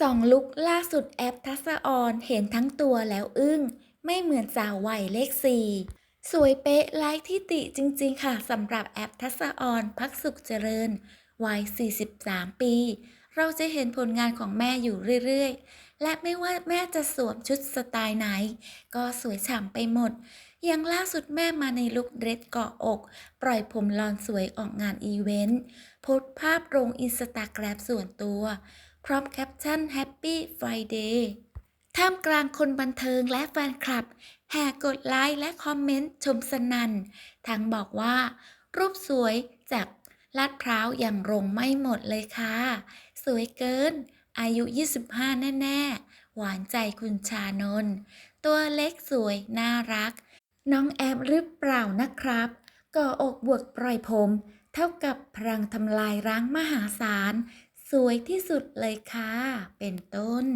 สองลุกล่าสุดแอปทัศออนเห็นทั้งตัวแล้วอึ้ง ไม่เหมือนสาววัยเลขสี่สวยเป๊ะไร้ที่ติจริงๆค่ะสำหรับแอปทัศออนพักสุขเจริญ วัย 43 ปี เราจะเห็นผลงานของแม่อยู่เรื่อยๆ และไม่ว่าแม่จะสวมชุดสไตล์ไหน ก็สวยฉ่ำไปหมด อย่างล่าสุดแม่มาในลุคเดรสเกาะอก ปล่อยผมลอนสวยออกงานอีเวนต์โพสภาพลงอินสตาแกรมส่วนตัว พร้อมแคปชั่น Happy Friday ท่ามกลางคนบันเทิงและแฟนคลับ แห่กดไลค์และคอมเมนต์ชมสนั่นทั้งบอกว่า รูปสวยจากลาดพร้าวอย่างลงไม่หมดเลยค่ะ สวยเกิน อายุ 25 แน่ ๆ หวานใจคุณชานนท์ตัวเล็กสวย น่ารัก น้องแอบหรือเปล่านะครับก่ออกบวกปล่อยผม เท่ากับพลังทำลายร้างมหาศาล สวยที่สุดเลยค่ะ เป็นต้น